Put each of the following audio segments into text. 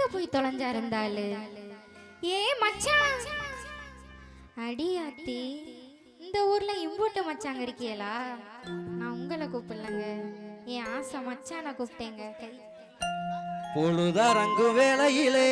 எங்க போய் தொலைஞ்சா இருந்தாலு ஏ மச்சான். அடி ஆத்தி இந்த ஊர்ல இம்போட்டு மச்சாங்க இருக்கியலா? நான் உங்களை கூப்பிடலங்க. என் ஆசை மச்சான் கூப்பிட்டேங்க. கை பொழுதரங்கு வேலையிலே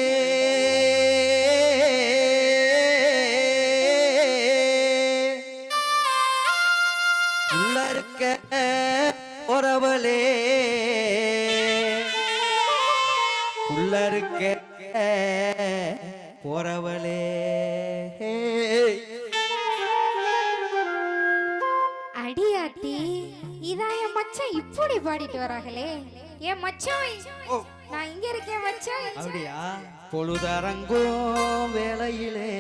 ஆத்தி இதான் என் மச்சான் இப்படி பாடிட்டு வராங்களே. என் மச்சான். நான் இங்க இருக்கேன் மச்சான். அப்படியா? பொழுதரங்கும் வேளையிலே.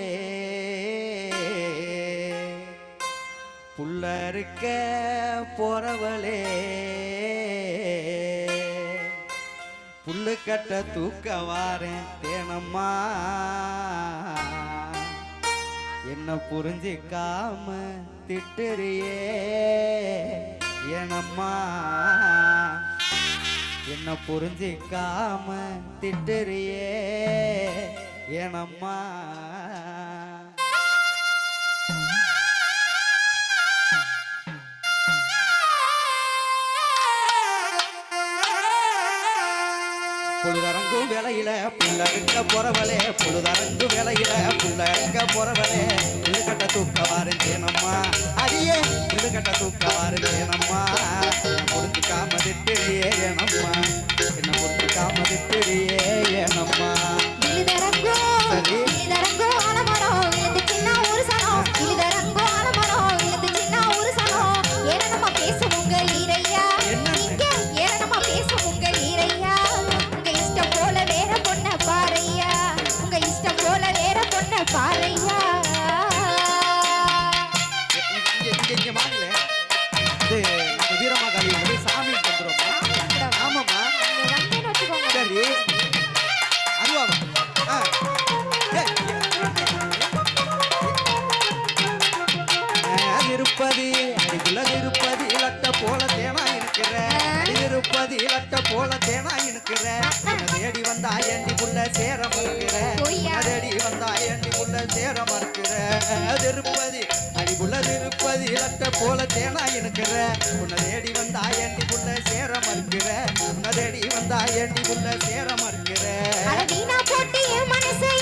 புள்ள இருக்க போறவளே. புல்லு கட்ட தூக்க வாரேன் தேனம்மா. என்ன புரிஞ்சிக்காம திட்டுறியே? எனம்மா என்ன புரிஞ்சிக்காம திட்டுறியே? எனம்மா வேலையில புள்ள இருக்க போறவளே புழுதரங்கு வேலையில புள்ள இருக்க போறவளே. புல்லு கட்ட தூக்க வாருந்தேனம்மா அடியே புல்லு கட்ட தூக்க வாருந்தேனம்மா புரிஞ்சுக்காம திட்டுறியே ஏனம்மா. என்ன புரிஞ்சுக்காம திட்டுறியே ஏனம்மா. சரி. அடிக்குள்ள இருப்பதி லட்ட போல தேனா இருக்கிற இருப்பதி லட்ட போல தேனா இருக்கிற தேடி வந்தா ஏண்டி புள்ள சேர மறுக்கிற? தேடி வந்தா ஏண்டி புள்ள சேர மறுக்கிற? திருப்பதி அடிக்குள்ள இருப்பதி லட்ட போல தேனா இருக்கிற உன்னை தேடி வந்தா ஏண்டி புள்ள சேர மறுக்கிற? உன்னை தேடி வந்தா ஏண்டி புள்ள சேர மறுக்கிற? போட்டு மனசை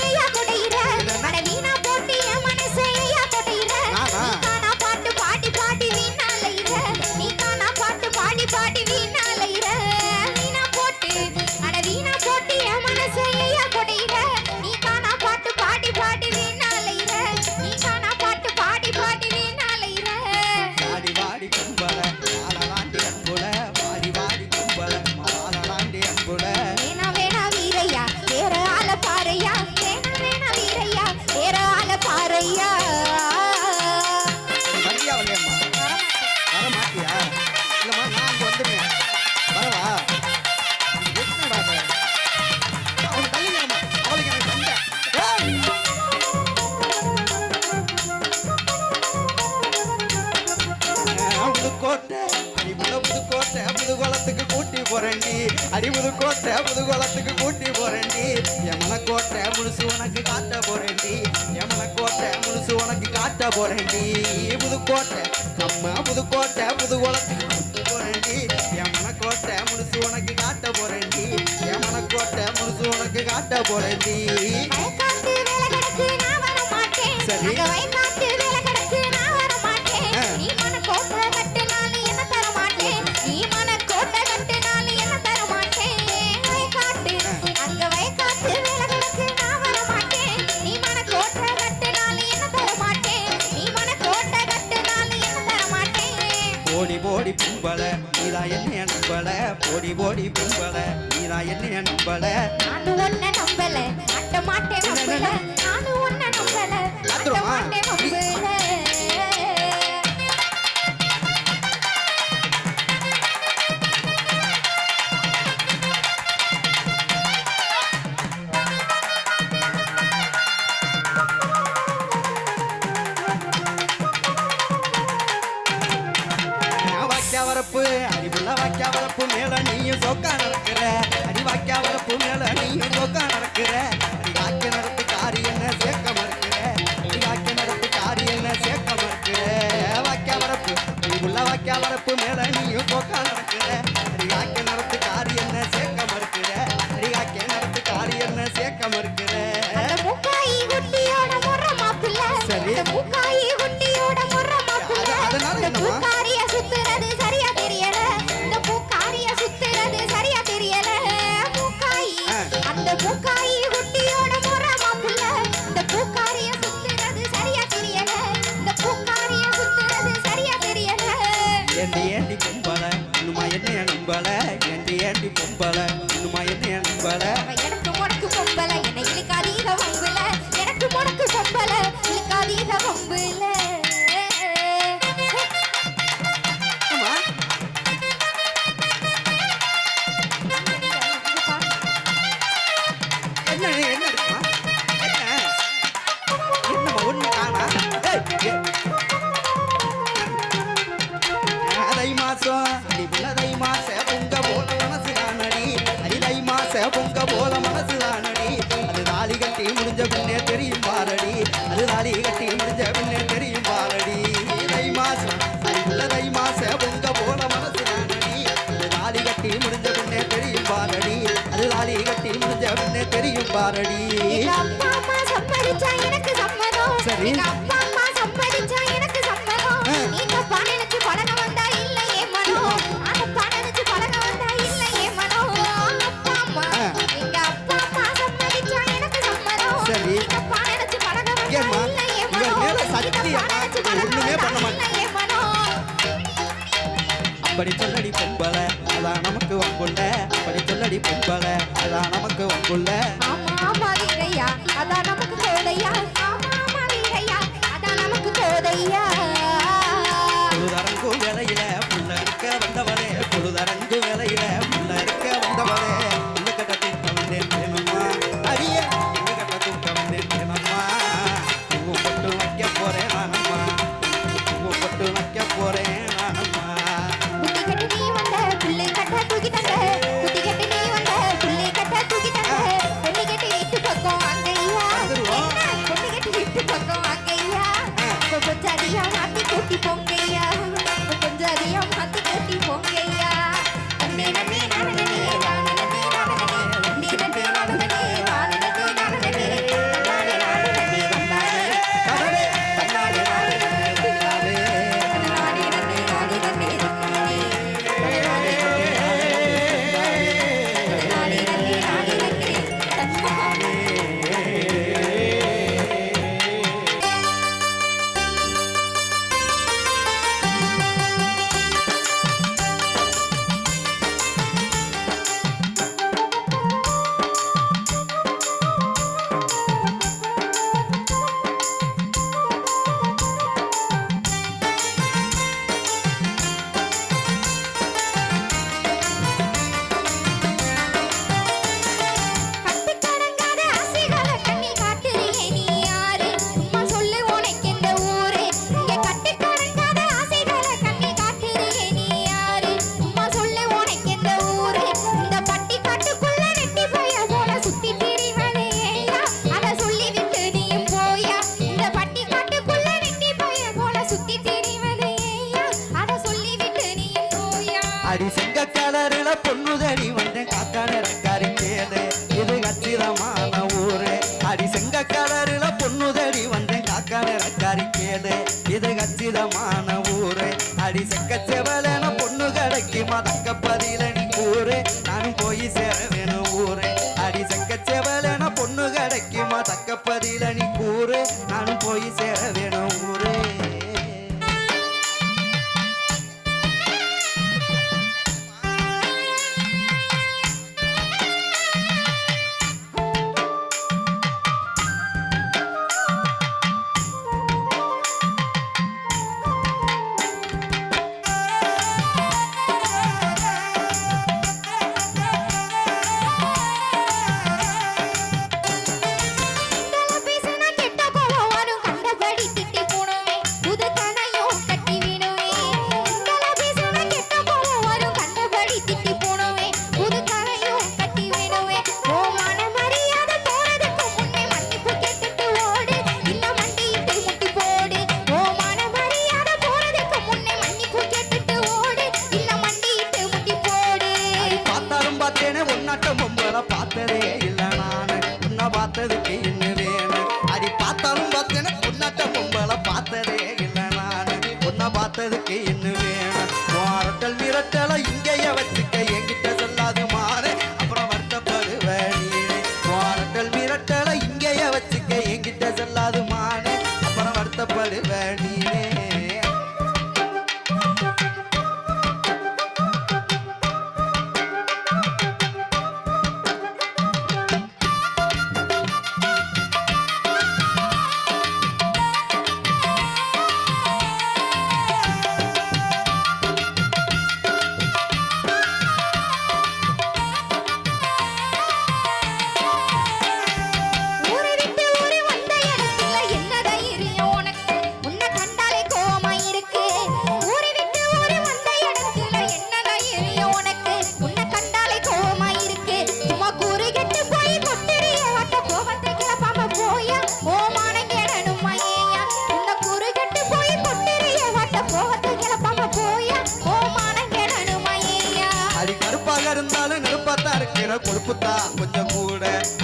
புதுக்கோட்டை புதுகுளத்துக்கு கூட்டி போறேன்டி. அடிபுது கோட்டை புதுகுளத்துக்கு கூட்டி போறேன்டி. எமன கோட்டை முழுசு உனக்கு காட்ட போறேன்டி. எமன கோட்டை முழுசு உனக்கு காட்ட போறேன்டி. புதுக்கோட்டை நம்ம புதுக்கோட்டை புதுகுளத்துக்கு கூட்டி போறேன்டி. எமன கோட்டை முழுசு உனக்கு காட்ட போறேன்டி. எமன கோட்டை முழுசு உனக்கு காட்ட போறேன்டி. பின்னே தெரியும் பாரடி. அது தாலி கட்டி முடிஞ்ச பின்னே தெரியும் பாரடி. தை மாசம் அதுக்குள்ள தை மாச உங்க போல மனசு நானடி அது தாலி கட்டி முடிஞ்ச பின்னே தெரியும் பாரடி. அது தாலி கட்டி முடிஞ்ச பின்னே தெரியும் பாரடி. சரி. படிச்சொல்லடி பொம்பளை அதான் நமக்கு வம்புள்ள படிச்சொல்லடி பொம்பளை அதான் நமக்கு வம்புள்ள tipo que அடி செங்க கலரில பொண்ணுதடி வந்த காத்தாட கரிஞ்சேது இது கச்சிதமான ஊரு. அடி செங்க கலரில பொண்ணுதடி வந்த காக்காட கரிஞ்சேது இது கச்சிதமான ஊரு. அடி செக்க செவலன பொண்ணு கடைக்கு மதக்க பதில நீ கூறு. நானும் போய் சேர வேணும் ஊரு. அடி செக்க செவலன பொண்ணு கடைக்கு மதக்க பதில நீ நானும் போய் சேர வேணும் கண்ணாட்டம் பொம்பளை பார்த்ததே.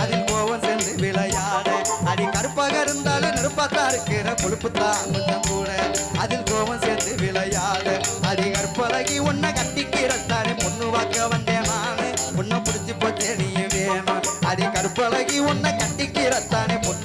அதில் கோவம் சென்று விளையாடு. அடி கருப்பாக இருந்தாலும் நெருப்பாக இருக்கிற கொழுப்பு தான் கொஞ்சம் கூட. அதில் கோவம் சேர்ந்து விளையாடு. அடி கற்பழகி உன்னை கட்டிக்கிறத்தாரு பொண்ணு வாக்க வந்தேன் நானு. உன்னை பிடிச்சி போச்சே நீ வேணும் அடி கற்பழகி உன்னை கட்டிக்கிறத்தானே பொண்ணு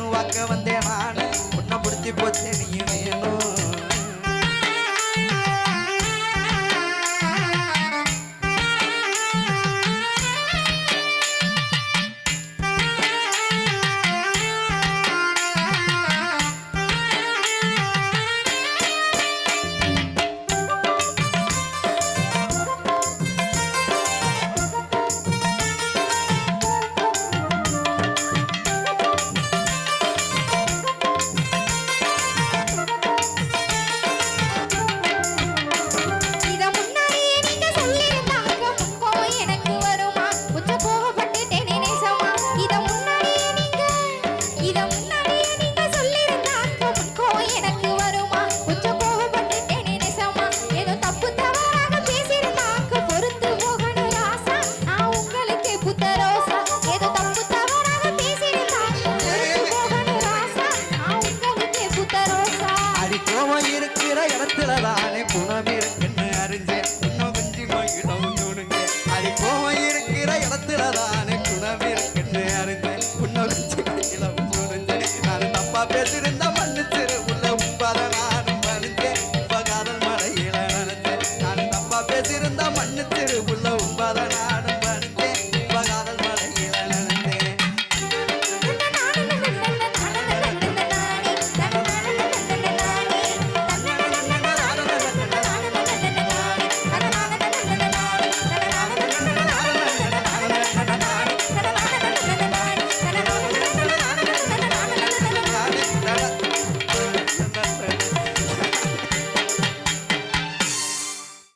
tsunami.